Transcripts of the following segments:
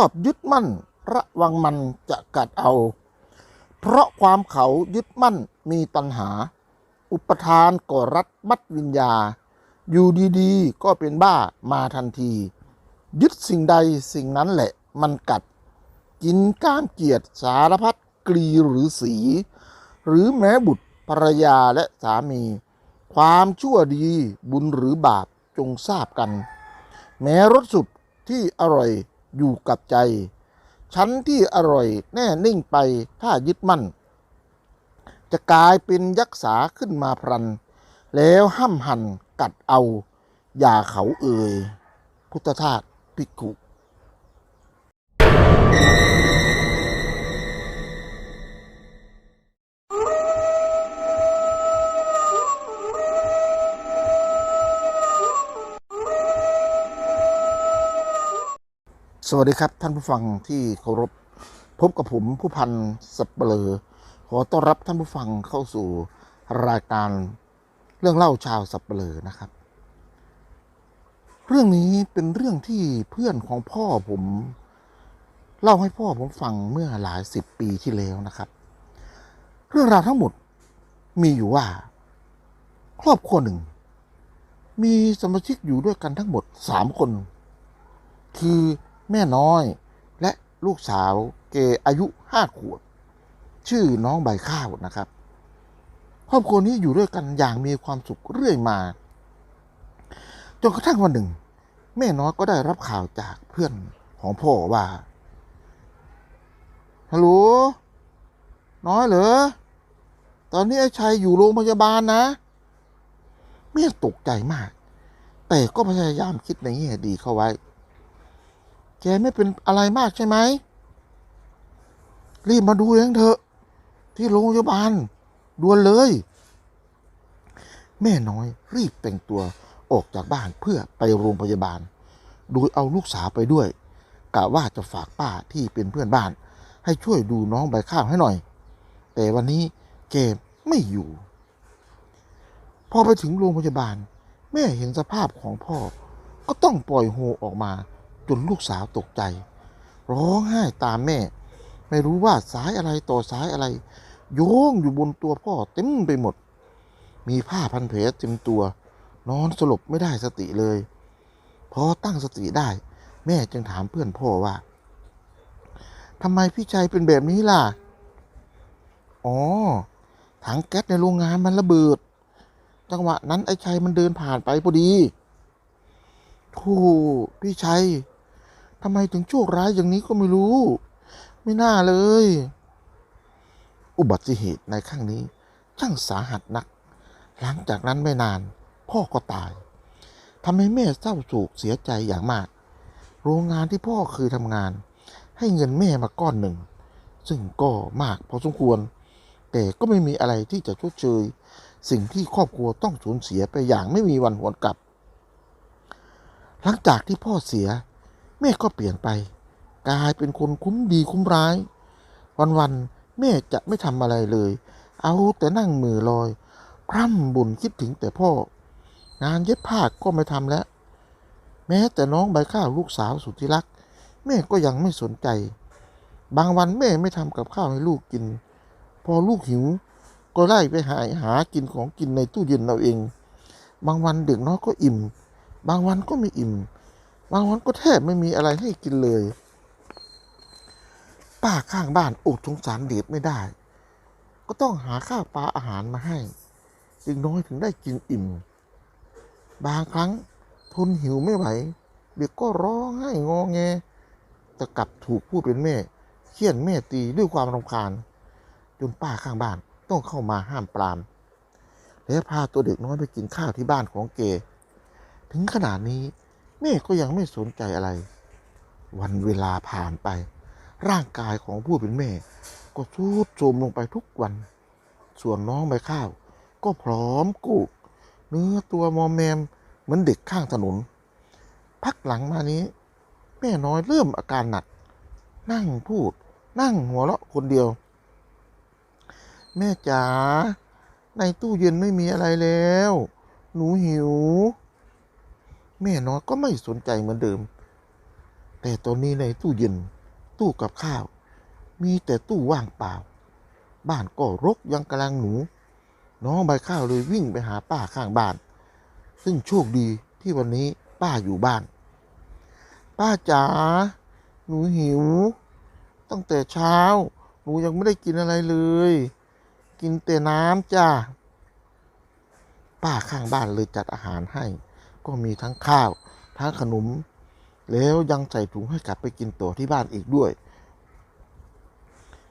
อบยึดมั่น ระวังมันจะกัดเอา เพราะความเขายึดมั่นมีตัณหา อุปทานก่อรัดมัดวิญญา อยู่ดีๆ ก็เป็นบ้ามาทันที ยึดสิ่งใดสิ่งนั้นแหละมันกัด กินก้ามเกียรติสารพัดกรีหรือสี หรือแม้บุตรภรรยาและสามี ความชั่วดีบุญหรือบาปจงทราบกัน แม้รสสุดที่อร่อย อยู่กับใจ ชั้นที่อร่อยแน่นิ่งไปถ้ายึดมั่น จะกลายเป็นยักษ์สาขึ้นมาพรัน แล้วห้ำหันกัดเอา อย่าเขาเอ่ย พุทธทาสภิกขุ วัสดีครับท่านผู้ฟังที่เคารพพบกับผมผู้พันสับเปลอขอต้อนรับท่านผู้ฟังเข้าสู่รายการเรื่องเล่าชาวสับเปลอนะครับ เรื่องนี้เป็นเรื่องที่เพื่อนของพ่อผม เล่าให้พ่อผมฟังเมื่อหลายสิบปีที่แล้วนะครับ เรื่องราวทั้งหมดมีอยู่ว่า ครอบครัวหนึ่ง มีสมาชิกอยู่ด้วยกันทั้งหมดสามคน คือ แม่น้อย และลูกสาวเกอายุห้าขวบ ชื่อน้องใบข้าวนะครับ ครอบครัวนี้อยู่ด้วยกันอย่างมีความสุขเรื่อยมา จนกระทั่งวันหนึ่ง แม่น้อยก็ได้รับข่าวจากเพื่อนของพ่อว่าฮัลโหลน้อยเหรอ ตอนนี้ไอ้ชัยอยู่โรงพยาบาลนะแม่ตกใจมาก แต่ก็พยายามคิดในแง่ดีเข้าไว้ กไม่เป็นอะไรมากใช่ไหม รีบมาดูเองเถอะ ที่โรงพยาบาลด่วนเลย แม่น้อยรีบแต่งตัวออกจากบ้านเพื่อไปโรงพยาบาล โดยเอาลูกสาวไปด้วยกะว่าจะฝากป้าที่เป็นเพื่อนบ้าน ให้ช่วยดูน้องใบข้าวให้หน่อย แต่วันนี้แกไม่อยู่ พอไปถึงโรงพยาบาล แม่เห็นสภาพของพ่อ ก็ต้องปล่อยโฮออกมา จนลูกสาวตกใจ ร้องไห้ตามแม่ ไม่รู้ว่าสายอะไรต่อสายอะไร โยงอยู่บนตัวพ่อเต็มไปหมด มีผ้าพันแผลเต็มตัว นอนสลบไม่ได้สติเลย พอตั้งสติได้ แม่จึงถามเพื่อนพ่อว่าทำไมพี่ชัยเป็นแบบนี้ล่ะ อ๋อ ถังแก๊สในโรงงานมันระเบิด จังหวะนั้นไอ้ชัยมันเดินผ่านไปพอดีโธ่พี่ชัย ทำไมถึงโชคร้ายอย่างนี้ก็ไม่รู้ ไม่น่าเลย อุบัติเหตุในครั้งนี้ช่างสาหัสนัก หลังจากนั้นไม่นาน พ่อก็ตายทำให้แม่เศร้าโศกเสียใจอย่างมาก โรงงานที่พ่อเคยทำงาน ให้เงินแม่มาก้อนหนึ่ง ซึ่งก็มากพอสมควร แต่ก็ไม่มีอะไรที่จะชดเชย สิ่งที่ครอบครัวต้องสูญเสียไปอย่างไม่มีวันหวนกลับ หลังจากที่พ่อเสีย แม่ก็เปลี่ยนไป กลายเป็นคนคุ้มดีคุ้มร้าย วันๆแม่จะไม่ทำอะไรเลย เอาแต่นั่งมือลอยพร่ำบ่นคิดถึงแต่พ่อ งานเย็บผ้าก็ไม่ทำแล้ว แม้แต่น้องใบข้าวลูกสาวสุดที่รัก แม่ก็ยังไม่สนใจ บางวันแม่ไม่ทำกับข้าวให้ลูกกิน พอลูกหิว ก็ไล่ไปหาหากินของกินในตู้เย็นเราเอง บางวันเด็กน้อยก็อิ่ม บางวันก็ไม่อิ่ม บางวันก็แทบไม่มีอะไรให้กินเลย ป้าข้างบ้านอดสงสารเดชไม่ได้ ก็ต้องหาข้าวปลาอาหารมาให้เด็กน้อยถึงได้กินอิ่ม บางครั้งทนหิวไม่ไหว เด็กก็ร้องไห้งอแง แต่กลับถูกผู้เป็นแม่เคี่ยนแม่ตีด้วยความรำคาญ จนป้าข้างบ้านต้องเข้ามาห้ามปราม และพาตัวเด็กน้อยไปกินข้าวที่บ้านของเก ถึงขนาดนี้ แม่ก็ยังไม่สนใจอะไร วันเวลาผ่านไป ร่างกายของผู้เป็นแม่ก็ทรุดโทรมลงไปทุกวัน ส่วนน้องใบข้าว ก็พร้อมกูกเนื้อตัวมอมแมมเหมือนเด็กข้างถนน พักหลังมานี้ แม่น้อยเริ่มอาการหนัก นั่งพูด นั่งหัวเราะคนเดียว แม่จ๋าในตู้เย็นไม่มีอะไรแล้ว หนูหิว แม่น้อยก็ไม่สนใจเหมือนเดิม แต่ตอนนี้ในตู้เย็น ตู้กับข้าว มีแต่ตู้ว่างเปล่า บ้านก็รกยังกำลังหนู น้องใบข้าวเลยวิ่งไปหาป้าข้างบ้าน ซึ่งโชคดีที่วันนี้ป้าอยู่บ้าน ป้าจ๋าหนูหิว ตั้งแต่เช้า หนูยังไม่ได้กินอะไรเลย กินแต่น้ำจ้าป้าข้างบ้านเลยจัดอาหารให้ ก็มีทั้งข้าว ทั้งขนม แล้วยังใส่ถุงให้กลับไปกินต่อที่บ้านอีกด้วย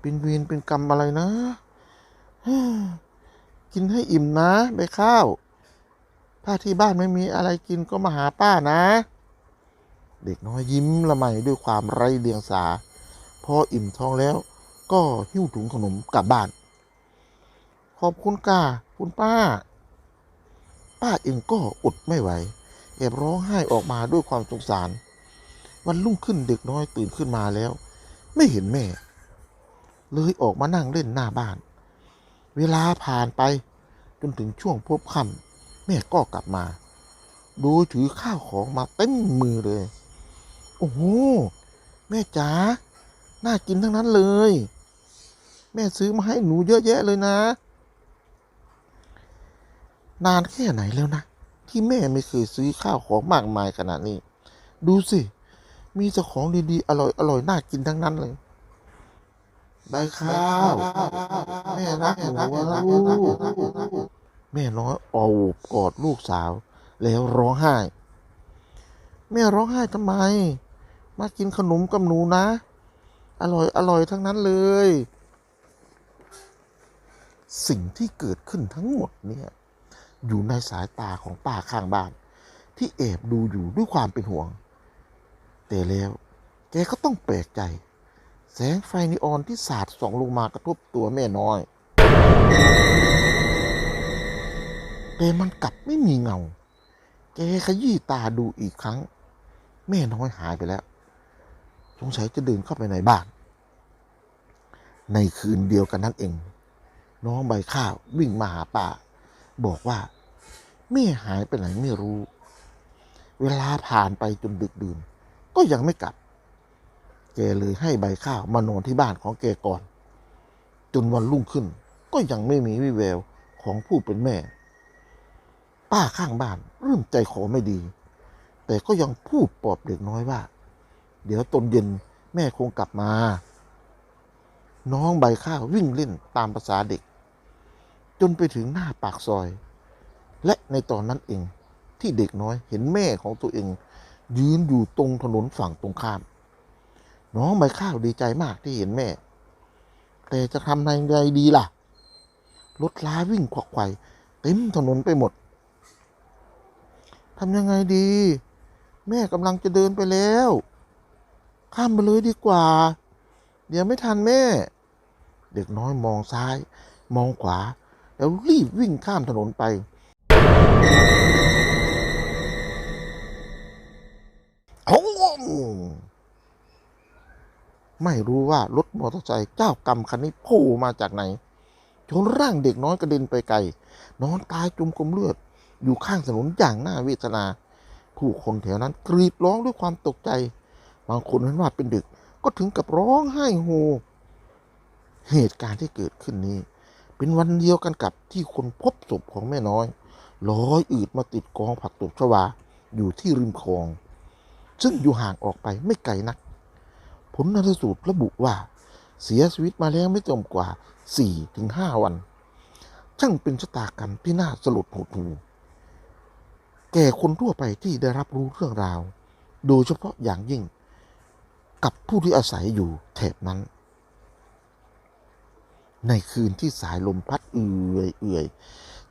เป็นเวรเป็นกรรมอะไรนะ กินให้อิ่มนะใบข้าว ถ้าที่บ้านไม่มีอะไรกินก็มาหาป้านะ เด็กน้อยยิ้มละไมด้วยความไร้เดียงสา พออิ่มท้องแล้ว ก็หิ้วถุงขนมกลับบ้าน ขอบคุณก่าคุณป้า ป้าเองก็อดไม่ไหว แอบร้องไห้ออกมาด้วยความสงสาร วันรุ่งขึ้นเด็กน้อยตื่นขึ้นมาแล้ว ไม่เห็นแม่ เลยออกมานั่งเล่นหน้าบ้าน เวลาผ่านไปจนถึงช่วงพบค่ำแม่ก็กลับมาโดยถือข้าวของมาเต็มมือเลย โอ้โห แม่จ๋า น่ากินทั้งนั้นเลย แม่ซื้อมาให้หนูเยอะแยะเลยนะ นานแค่ไหนแล้วนะ ที่แม่ไม่เคยซื้อข้าวของมากมายขนาดนี้ ดูสิ มีแต่ของดีๆ อร่อยอร่อยน่ากินทั้งนั้นเลยใบข้าว แม่รักหนูนะลูกแม่น้อยโอบกอดลูกสาว แล้วร้องไห้ แม่ร้องไห้ทำไม มากินขนมกับหนูนะ อร่อยอร่อยทั้งนั้นเลย สิ่งที่เกิดขึ้นทั้งหมดเนี่ย อยู่ในสายตาของป้าข้างบ้าน ที่แอบดูอยู่ด้วยความเป็นห่วง แต่แล้วแกก็ต้องแปลกใจ แสงไฟนีออนที่สาดส่องลงมากระทบตัวแม่น้อย แต่มันกลับไม่มีเงา แกขยี้ตาดูอีกครั้ง แม่น้อยหายไปแล้ว สงสัยจะเดินเข้าไปในบ้าน ในคืนเดียวกันนั่นเอง น้องใบข้าววิ่งมาหาป่า บอกว่า แม่หายไปไหนไม่รู้ เวลาผ่านไปจนดึกดื่น ก็ยังไม่กลับ แกเลยให้ใบข้าวมานอนที่บ้านของแกก่อน จนวันรุ่งขึ้น ก็ยังไม่มีวิแววของผู้เป็นแม่ ป้าข้างบ้านเริ่มใจคอไม่ดี แต่ก็ยังพูดปลอบเด็กน้อยว่า เดี๋ยวตอนเย็นแม่คงกลับมา น้องใบข้าววิ่งเล่นตามภาษาเด็ก จนไปถึงหน้าปากซอย และในตอนนั้นเองที่เด็กน้อยเห็นแม่ของตัวเอง ยืนอยู่ตรงถนนฝั่งตรงข้าม น้องใบข้าวดีใจมากที่เห็นแม่ แต่จะทำยังไงดีล่ะ รถล้าวิ่งขวักไขว่เต็มถนนไปหมดทำยังไงดี แม่กำลังจะเดินไปแล้ว ข้ามไปเลยดีกว่า เดี๋ยวไม่ทันแม่ เด็กน้อยมองซ้าย มองขวา แล้วรีบวิ่งข้ามถนนไป ไม่รู้ว่ารถมอเตอร์ไซค์เจ้ากรรมคันนี้โผล่มาจากไหนจนร่างเด็กน้อยกระเด็นไปไกล นอนตายจมกลมเลือด อยู่ข้างถนนอย่างน่าเวทนา ผู้คนแถวนั้นกรีดร้องด้วยความตกใจ บางคนเห็นว่าเป็นเด็กก็ถึงกับร้องไห้โฮ เหตุการณ์ที่เกิดขึ้นนี้ เป็นวันเดียวกันกับที่คนพบศพของแม่น้อย ลอยอืดมาติดกองผักตบชวาอยู่ที่ริมคลอง ซึ่งอยู่ห่างออกไปไม่ไกลนัก ผลนันสูตรระบุว่า เสียชีวิตมาแล้วไม่ต่ำกว่า 4-5 วันช่างเป็นชะตากรรมที่น่าสลดหดหู่แก่คนทั่วไปที่ได้รับรู้เรื่องราว โดยเฉพาะอย่างยิ่งกับผู้ที่อาศัยอยู่แถบนั้น ในคืนที่สายลมพัดเอื่อยเอื่อย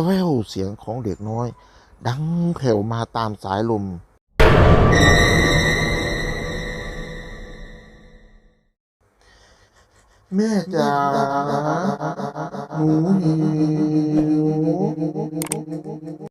จะแววเสียงของเด็กน้อย ดังแผ่วมาตามสายลม แม่จ๋าหนูหิว